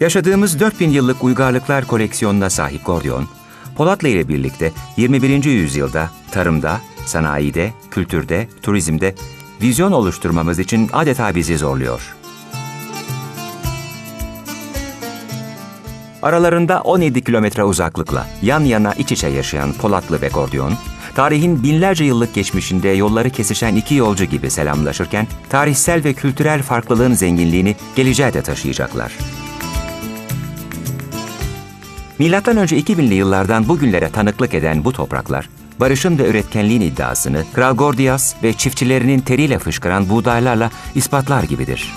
Yaşadığımız 4000 yıllık uygarlıklar koleksiyonuna sahip Gordion, Polatlı ile birlikte 21. yüzyılda tarımda, sanayide, kültürde, turizmde vizyon oluşturmamız için adeta bizi zorluyor. Aralarında 17 kilometre uzaklıkla yan yana iç içe yaşayan Polatlı ve Gordion, tarihin binlerce yıllık geçmişinde yolları kesişen iki yolcu gibi selamlaşırken, tarihsel ve kültürel farklılığın zenginliğini geleceğe de taşıyacaklar. Milattan önce 2000'li yıllardan bugünlere tanıklık eden bu topraklar, barışın ve üretkenliğin iddiasını Kral Gordias ve çiftçilerinin teriyle fışkıran buğdaylarla ispatlar gibidir.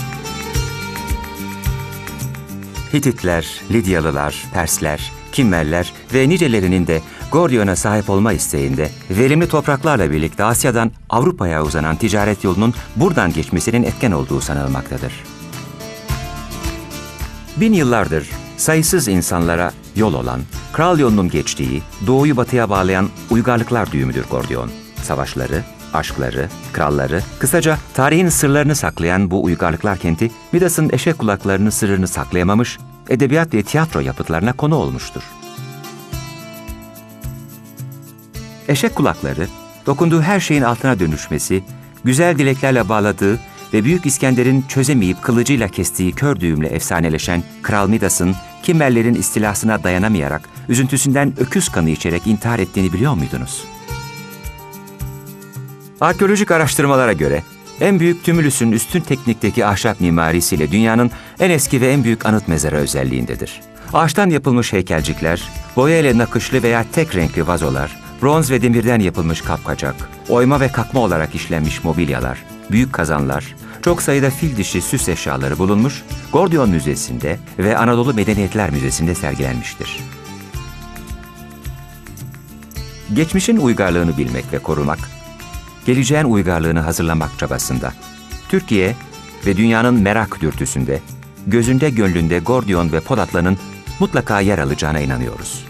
Hititler, Lidyalılar, Persler, Kimmerler ve nicelerinin de Gordion'a sahip olma isteğinde verimli topraklarla birlikte Asya'dan Avrupa'ya uzanan ticaret yolunun buradan geçmesinin etken olduğu sanılmaktadır. Bin yıllardır sayısız insanlara yol olan, kral yolunun geçtiği, doğuyu batıya bağlayan uygarlıklar düğümüdür Gordion. Savaşları, aşkları, kralları, kısaca tarihin sırlarını saklayan bu uygarlıklar kenti, Midas'ın eşek kulaklarının sırrını saklayamamış, edebiyat ve tiyatro yapıtlarına konu olmuştur. Eşek kulakları, dokunduğu her şeyin altına dönüşmesi, güzel dileklerle bağladığı ve Büyük İskender'in çözemeyip kılıcıyla kestiği kör düğümle efsaneleşen Kral Midas'ın Kimmerlerin istilasına dayanamayarak üzüntüsünden öküz kanı içerek intihar ettiğini biliyor muydunuz? Arkeolojik araştırmalara göre en büyük tümülüsün üstün teknikteki ahşap mimarisiyle dünyanın en eski ve en büyük anıt mezarı özelliğindedir. Ağaçtan yapılmış heykelcikler, boya ile nakışlı veya tek renkli vazolar, bronz ve demirden yapılmış kapkacak, oyma ve kakma olarak işlenmiş mobilyalar, büyük kazanlar, çok sayıda fil dişi süs eşyaları bulunmuş, Gordion Müzesi'nde ve Anadolu Medeniyetler Müzesi'nde sergilenmiştir. Geçmişin uygarlığını bilmek ve korumak, geleceğin uygarlığını hazırlamak çabasında, Türkiye ve dünyanın merak dürtüsünde, gözünde gönlünde Gordion ve Polatlı'nın mutlaka yer alacağına inanıyoruz.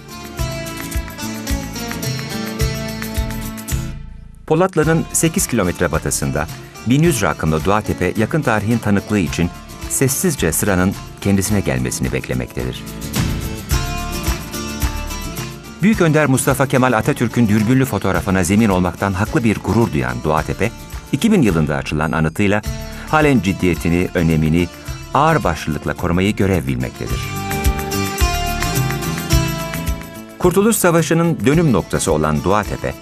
Polatlı'nın 8 kilometre batısında 1100 rakımlı Duatepe yakın tarihin tanıklığı için sessizce sıranın kendisine gelmesini beklemektedir. Büyük Önder Mustafa Kemal Atatürk'ün dürbünlü fotoğrafına zemin olmaktan haklı bir gurur duyan Duatepe, 2000 yılında açılan anıtıyla halen ciddiyetini, önemini ağır başlılıkla korumayı görev bilmektedir. Kurtuluş Savaşı'nın dönüm noktası olan Duatepe,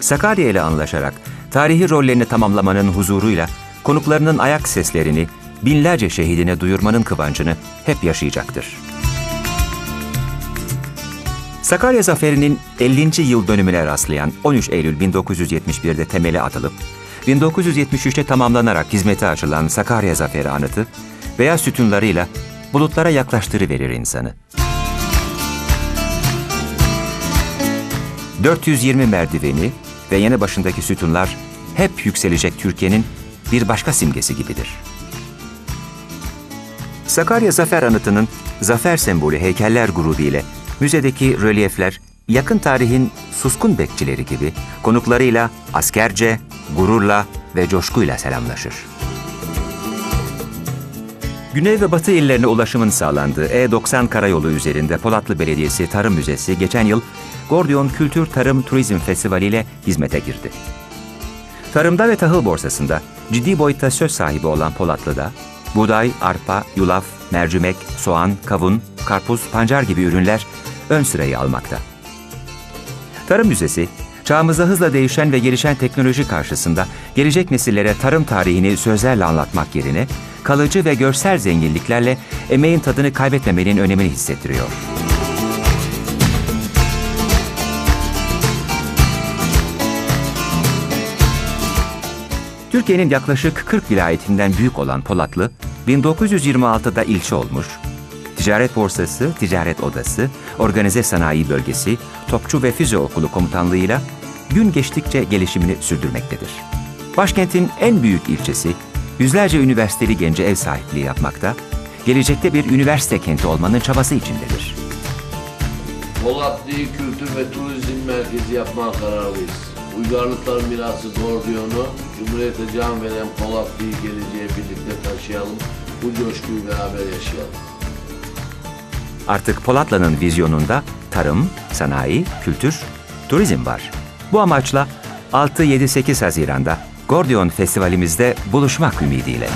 Sakarya ile anlaşarak tarihi rollerini tamamlamanın huzuruyla konuklarının ayak seslerini binlerce şehidine duyurmanın kıvancını hep yaşayacaktır. Sakarya Zaferi'nin 50. yıl dönümüne rastlayan 13 Eylül 1971'de temeli atılıp 1973'te tamamlanarak hizmete açılan Sakarya Zaferi anıtı veya sütunlarıyla bulutlara yaklaştırıverir insanı. 420 merdiveni ve yanı başındaki sütunlar hep yükselecek Türkiye'nin bir başka simgesi gibidir. Sakarya Zafer Anıtı'nın zafer sembolü heykeller grubu ile müzedeki rölyefler yakın tarihin suskun bekçileri gibi konuklarıyla askerce, gururla ve coşkuyla selamlaşır. Güney ve Batı illerine ulaşımın sağlandığı E90 karayolu üzerinde Polatlı Belediyesi Tarım Müzesi geçen yıl Gordion Kültür Tarım Turizm Festivali ile hizmete girdi. Tarımda ve tahıl borsasında ciddi boyutta söz sahibi olan Polatlı'da buğday, arpa, yulaf, mercimek, soğan, kavun, karpuz, pancar gibi ürünler ön sırayı almakta. Tarım Müzesi, çağımızda hızla değişen ve gelişen teknoloji karşısında gelecek nesillere tarım tarihini sözlerle anlatmak yerine kalıcı ve görsel zenginliklerle emeğin tadını kaybetmemenin önemini hissettiriyor. Türkiye'nin yaklaşık 40 vilayetinden büyük olan Polatlı, 1926'da ilçe olmuş, Ticaret Borsası, Ticaret Odası, Organize Sanayi Bölgesi, Topçu ve Füze Okulu komutanlığıyla gün geçtikçe gelişimini sürdürmektedir. Başkentin en büyük ilçesi, yüzlerce üniversiteli gence ev sahipliği yapmakta, gelecekte bir üniversite kenti olmanın çabası içindedir. Polatlı'yı kültür ve turizm merkezi yapmaya kararlıyız. Uygarlıklar mirası Gordiyon'u, Cumhuriyete can veren Polatlı'yı geleceğe birlikte taşıyalım. Bu coşkuyu beraber yaşayalım. Artık Polatlı'nın vizyonunda tarım, sanayi, kültür, turizm var. Bu amaçla 6-7-8 Haziran'da Gordiyon Festivalimizde buluşmak ümidiyle.